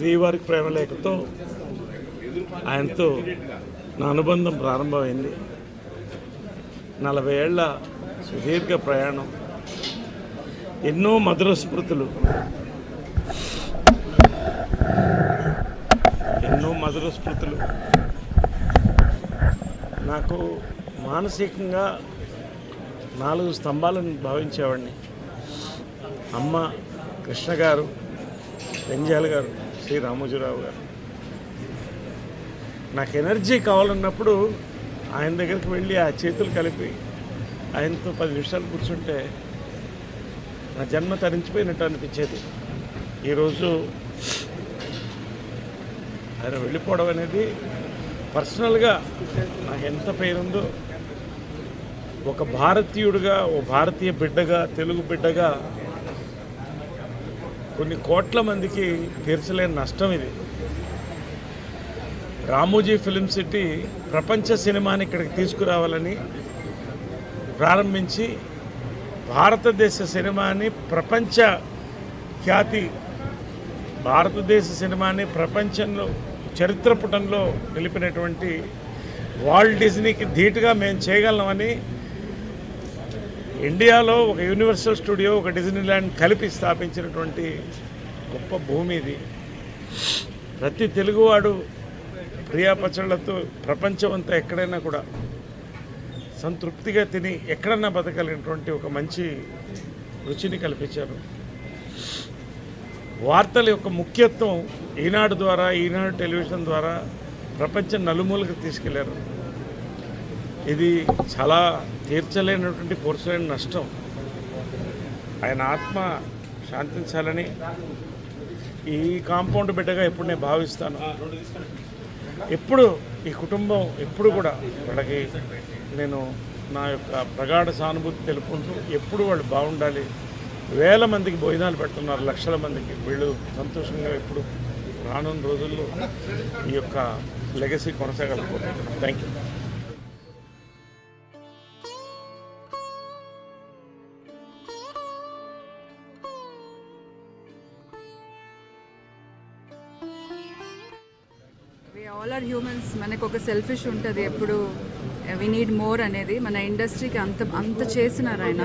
శ్రీవారికి ప్రేమలేఖతో ఆయనతో నా అనుబంధం ప్రారంభమైంది. నలభై ఏళ్ళ సుదీర్ఘ ప్రయాణం. ఎన్నో మధుర స్మృతులు. ఎన్నో మధుర స్మృతులు. నాకు మానసికంగా నాలుగు స్తంభాలను భావించేవాడిని. అమ్మ కృష్ణ గారు పెంజాల గారు. శ్రీ రామోజీరావు గారు. నాకు ఎనర్జీ కావాలన్నప్పుడు ఆయన దగ్గరికి వెళ్ళి ఆ చేతులు కలిపి ఆయనతో పది నిమిషాలు కూర్చుంటే నా జన్మ తరించిపోయినట్టు అనిపించేది. ఈరోజు ఆయన వెళ్ళిపోవడం అనేది పర్సనల్గా నాకు ఎంత పేరుందో ఒక భారతీయుడిగా ఓ భారతీయ బిడ్డగా తెలుగు బిడ్డగా కొన్ని కోట్ల మందికి తీర్చలేని నష్టం ఇది. రామోజీ ఫిలిం సిటీ ప్రపంచ సినిమాని ఇక్కడికి తీసుకురావాలని ప్రారంభించి భారతదేశ సినిమాని ప్రపంచ ఖ్యాతి భారతదేశ సినిమాని ప్రపంచంలో చరిత్ర పుటంలో నిలిపినటువంటి వాల్ట్ డిజ్నీకి ధీటుగా మేము చేయగలమని ఇండియాలో ఒక యూనివర్సల్ స్టూడియో ఒక డిజ్నీల్యాండ్ కలిపి స్థాపించినటువంటి గొప్ప భూమి ఇది. ప్రతి తెలుగువాడు ప్రియాపచళ్ళతో ప్రపంచమంతా ప్రపంచం అంతా ఎక్కడైనా కూడా సంతృప్తిగా తిని ఎక్కడన్నా బతకలిగినటువంటి ఒక మంచి రుచిని కల్పించారు. వార్తల యొక్క ముఖ్యత్వం ఈనాడు ద్వారా ఈనాడు టెలివిజన్ ద్వారా ప్రపంచం నలుమూలకు తీసుకెళ్ళారు. ఇది చాలా తీర్చలేనటువంటి పూర్చలేని నష్టం. ఆయన ఆత్మ శాంతించాలని ఈ కాంపౌండ్ బిడ్డగా ఎప్పుడు నేను భావిస్తాను. ఎప్పుడు ఈ కుటుంబం ఎప్పుడు కూడా వాళ్ళకి నేను నా యొక్క ప్రగాఢ సానుభూతి తెలుపుకుంటూ ఎప్పుడు వాళ్ళు బాగుండాలి. వేల మందికి భోజనాలు పెడుతున్నారు లక్షల మందికి. వీళ్ళు సంతోషంగా ఎప్పుడు రానున్న రోజుల్లో ఈ యొక్క legacy కొనసాగలుగుతున్నాను thank you all are humans మనకు ఒక సెల్ఫిష్ ఉంటుంది ఎప్పుడు. వి నీడ్ మోర్ అనేది మన ఇండస్ట్రీకి అంత అంత చేసినారు ఆయన.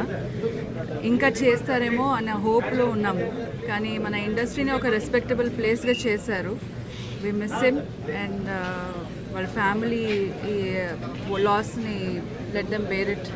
ఇంకా చేస్తారేమో అనే హోప్లో ఉన్నాము. కానీ మన ఇండస్ట్రీని ఒక రెస్పెక్టబుల్ ప్లేస్గా చేశారు. వి మిస్ హిమ్ అండ్ వాళ్ళ ఫ్యామిలీ ఈ లాస్ని లెట్ దెమ్ బేర్ ఇట్